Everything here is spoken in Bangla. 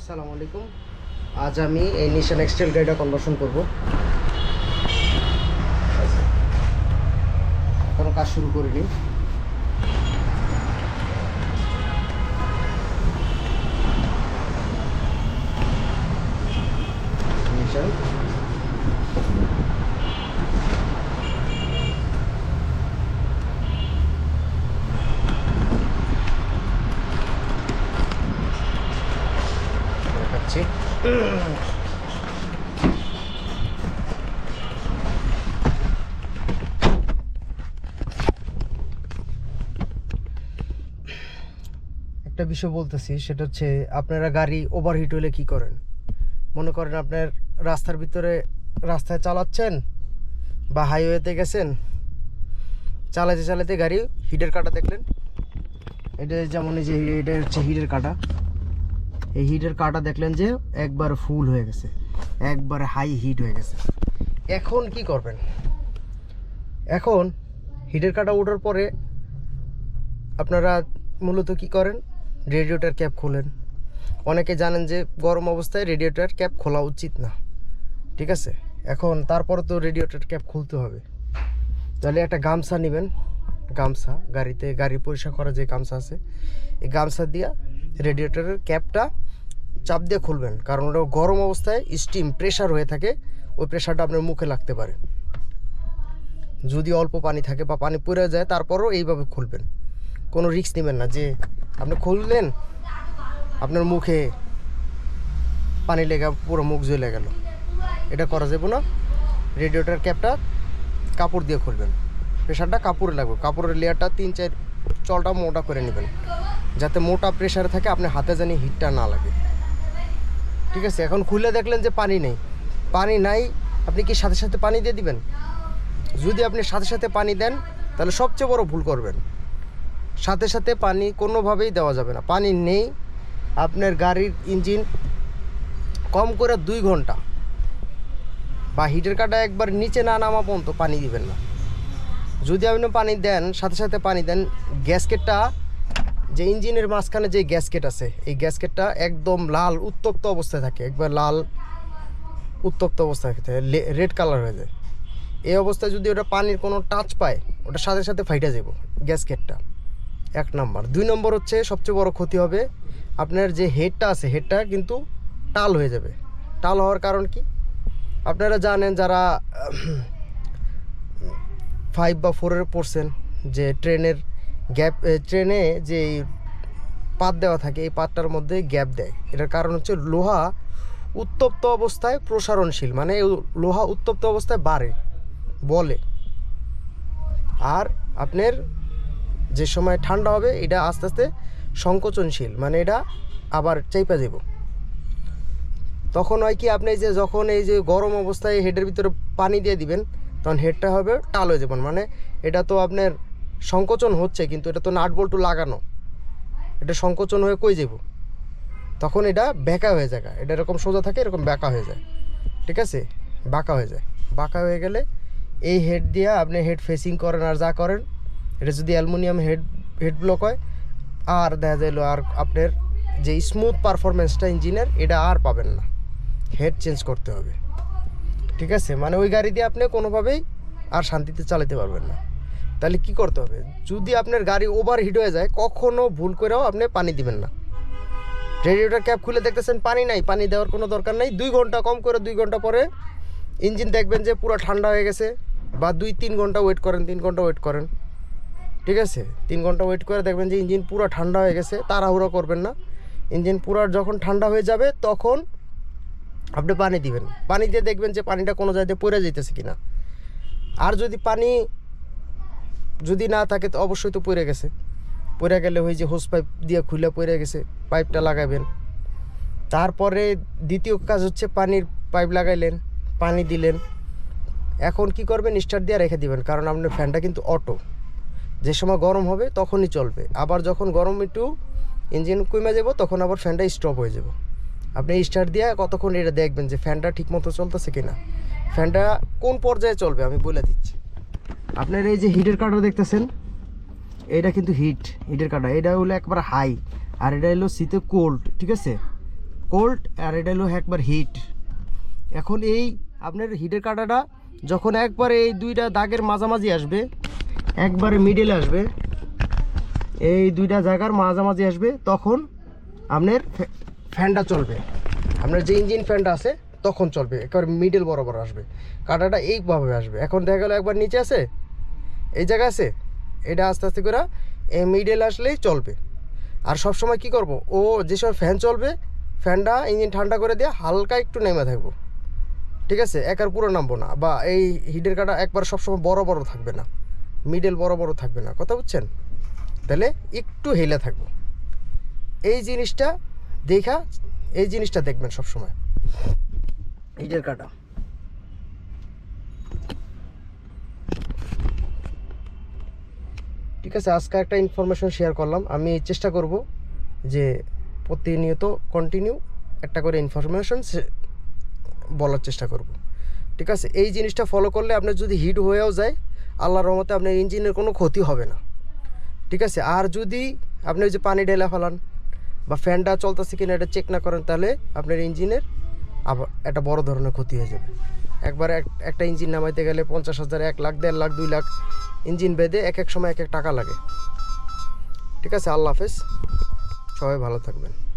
আসসালামু আলাইকুম। আজ আমি এই নিশান এক্সটেল গাড়িটা কনভার্সন করব। এখনও কাজ শুরু করিনি নিশান দেখাচ্ছি একটা বিষয় বলতেছি, সেটা হচ্ছে আপনারা গাড়ি ওভারহিট হলে কি করেন? মনে করেন আপনার রাস্তার ভিতরে রাস্তায় চালাচ্ছেন বা হাইওয়েতে গেছেন, চালাতে চালাতে গাড়ি হিটের কাটা দেখলেন। এটা যেমন এই যে, এটা হচ্ছে হিটের কাটা। এই হিটের কাটা দেখলেন যে একবার ফুল হয়ে গেছে, একবার হাই হিট হয়ে গেছে। এখন কি করবেন? এখন হিটের কাটা ওঠার পরে আপনারা মূলত কি করেন? রেডিওটার ক্যাপ খোলেন। অনেকে জানেন যে গরম অবস্থায় রেডিওটার ক্যাপ খোলা উচিত না। ঠিক আছে? এখন তারপরে তো রেডিওটার ক্যাপ খুলতে হবে। তাহলে একটা গামছা নেবেন। গামছা, গাড়িতে গাড়ি পরিষ্কার করা যে গামছা আছে, এই গামছা দিয়া রেডিয়েটরের ক্যাপটা চাপ দিয়ে খুলবেন। কারণ ওটা গরম অবস্থায় স্টিম প্রেশার হয়ে থাকে, ওই প্রেশারটা আপনার মুখে লাগতে পারে। যদি অল্প পানি থাকে বা পানি পড়ে যায়, তারপরও এইভাবে খুলবেন। কোনো রিস্ক নেবেন না যে আপনি খুললেন, আপনার মুখে পানি লেগে, পুরো মুখ জ্বলে গেল। এটা করা যাবে না। রেডিওটার ক্যাপটা কাপড় দিয়ে খুলবেন। প্রেশারটা কাপড়ে লাগবে। কাপড়ের লেয়ারটা তিন চার চলটা মোটা করে নেবেন। যাতে মোটা প্রেশারে থাকে আপনার হাতে জানি হিটটা না লাগে। ঠিক আছে? এখন খুলে দেখলেন যে পানি নেই। পানি নাই, আপনি কি সাথে সাথে পানি দিয়ে দিবেন? যদি আপনি সাথে সাথে পানি দেন, তাহলে সবচেয়ে বড় ভুল করবেন। সাথে সাথে পানি কোনোভাবেই দেওয়া যাবে না। পানি নেই, আপনার গাড়ির ইঞ্জিন কম করে দুই ঘণ্টা। বা হিটের কাটা একবার নিচে না নামা পর্যন্ত পানি দিবেন না। যদি আপনি পানি দেন, সাথে সাথে পানি দেন, গ্যাসকেটটা, যে ইঞ্জিনের মাঝখানে যে গ্যাসকেট আছে, এই গ্যাসকেটটা একদম লাল উত্তপ্ত অবস্থায় থাকে, একবার লাল উত্তপ্ত অবস্থায় থাকে রেড কালার হয়ে যায়। এই অবস্থায় যদি ওটা পানির কোনো টাচ পায়, ওটা সাথে সাথে ফাইটা যাব গ্যাসকেটটা। এক নম্বর। দুই নম্বর হচ্ছে সবচেয়ে বড় ক্ষতি হবে আপনার যে হেডটা আছে হেডটা কিন্তু টাল হয়ে যাবে। টাল হওয়ার কারণ কি? আপনারা জানেন যারা ফাইভ বা ফোরের পড়ছেন, যে ট্রেনের গ্যাপ ট্রেনে যে পাত দেওয়া থাকে, এই পাতটার মধ্যে গ্যাপ দেয়। এটার কারণ হচ্ছে লোহা উত্তপ্ত অবস্থায় প্রসারণশীল মানে লোহা উত্তপ্ত অবস্থায় বাড়ে, বলে। আর আপনার যে সময় ঠান্ডা হবে, এটা আস্তে আস্তে সংকোচনশীল মানে এটা আবার চাইপা যাব তখন হয় কি, আপনি যে যখন এই যে গরম অবস্থায় হেডের ভিতরে পানি দিয়ে দিবেন, তখন হেডটা হবে টাল হয়ে যাবেন মানে এটা তো আপনার সংকোচন হচ্ছে, কিন্তু এটা তো নাট বল্টু লাগানো। এটা সংকোচন হয়ে কই যাব তখন এটা বেঁকা হয়ে যায় এটা এরকম সোজা থাকে, এরকম বেঁকা হয়ে যায়। ঠিক আছে? বাঁকা হয়ে যায়। বাঁকা হয়ে গেলে এই হেড দিয়ে আপনি হেড ফেসিং করেন আর যা করেন এটা যদি অ্যালুমিনিয়াম হেড হেড ব্লক হয়, আর দেখা যায় আর আপনার যে স্মুথ পারফরমেন্সটা ইঞ্জিনের এটা আর পাবেন না। হেড চেঞ্জ করতে হবে। ঠিক আছে? মানে ওই গাড়ি দিয়ে আপনি কোনোভাবেই আর শান্তিতে চালাতে পারবেন না। তাহলে কি করতে হবে? যদি আপনার গাড়ি ওভার হিট হয়ে যায় কখনও ভুল করেও আপনি পানি দিবেন না। রেডিওটার ক্যাপ খুলে দেখতেছেন, পানি নাই। পানি দেওয়ার কোনো দরকার নেই। দুই ঘণ্টা কম করে দুই ঘণ্টা পরে ইঞ্জিন দেখবেন যে পুরো ঠান্ডা হয়ে গেছে, বা দুই তিন ঘণ্টা ওয়েট করেন, তিন ঘণ্টা ওয়েট করেন। ঠিক আছে? তিন ঘণ্টা ওয়েট করে দেখবেন যে ইঞ্জিন পুরো ঠান্ডা হয়ে গেছে, তাড়াহুড়ো করবেন না। ইঞ্জিন পুরো যখন ঠান্ডা হয়ে যাবে, তখন আপনি পানি দিবেন। পানি দিয়ে দেখবেন যে পানিটা কোনো জায়গায় পড়ে যেতেছে কিনা। আর যদি পানি যদি না থাকে, তো অবশ্যই তো পড়ে গেছে। পড়ে গেলে ওই যে হোস পাইপ দিয়ে খুলে পড়ে গেছে পাইপটা লাগাবেন। তারপরে দ্বিতীয় কাজ হচ্ছে পানির পাইপ লাগাইলেন, পানি দিলেন। এখন কি করবেন? স্টার্ট দিয়ে রেখে দিবেন, কারণ আপনার ফ্যানটা কিন্তু অটো যে সময় গরম হবে তখনই চলবে। আবার যখন গরম একটু ইঞ্জিন কমে যাব, তখন আবার ফ্যানটা স্টপ হয়ে যাব। আপনি স্টার্ট দিয়ে কতক্ষণ এটা দেখবেন যে ফ্যানটা ঠিকমতো চলতেছে কিনা? ফ্যানটা কোন পর্যায়ে চলবে আমি বলে দিচ্ছি। আপনার এই যে হিটের কাটা দেখতেছেন, এটা কিন্তু হিট হিটের কাটা এটা হলো একবার হাই আর এটা হলো শীতে কোল্ড ঠিক আছে? কোল্ড আর এটা হলো একবার হিট এখন এই আপনার হিটের কাঁটাটা যখন একবার এই দুইটা দাগের মাঝামাঝি আসবে একবারে মিডলে আসবে। এই দুইটা জায়গার মাঝামাঝি আসবে, তখন আপনার ফ্যা- ফ্যানটা চলবে। আপনার যে ইঞ্জিন ফ্যানটা আছে, তখন চলবে, একবার মিডল বরাবর আসবে। কাঁটাটা এইভাবে আসবে। এখন দেখা গেলো একবার নিচে আছে, এই জায়গা আছে, এটা আস্তে আস্তে করে এই মিডল আসলেই চলবে। আর সব সময় কি করব? ও যে সময় ফ্যান চলবে ফ্যানটা ইঞ্জিন ঠান্ডা করে দিয়ে হালকা একটু নেমে থাকব। ঠিক আছে? একার পুরো নামবো না। বা এই হিটের কাটা একবার সবসময় বড় বড় থাকবে না। মিডল বড় বড় থাকবে না। কথা বুঝছেন? তাহলে একটু হেলে থাকব। এই জিনিসটা দেখা এই জিনিসটা দেখবেন সবসময়। হিটের কাটা। ঠিক আছে আজকে একটা ইনফরমেশন শেয়ার করলাম। আমি চেষ্টা করব যে প্রতিনিয়ত কন্টিনিউ একটা করে ইনফরমেশন বলার চেষ্টা করব। ঠিক আছে এই জিনিসটা ফলো করলে আপনার যদি হিট হয়েও যায় আল্লাহর রহমতে আপনার ইঞ্জিনের কোনো ক্ষতি হবে না। ঠিক আছে? আর যদি আপনি ওই যে পানি ঢেলা ফেলান বা ফ্যানটা চলতেছে কিনা এটা চেক না করেন, তাহলে আপনার ইঞ্জিনের আবার একটা বড় ধরনের ক্ষতি হয়ে যাবে। একবার এক- একটা ইঞ্জিন নামাইতে গেলে পঞ্চাশ হাজার, এক লাখ, দেড় লাখ, দুই লাখ ইঞ্জিন বেঁধে এক এক সময় এক এক টাকা লাগে। ঠিক আছে? আল্লাহ হাফেজ। সবাই ভালো থাকবেন।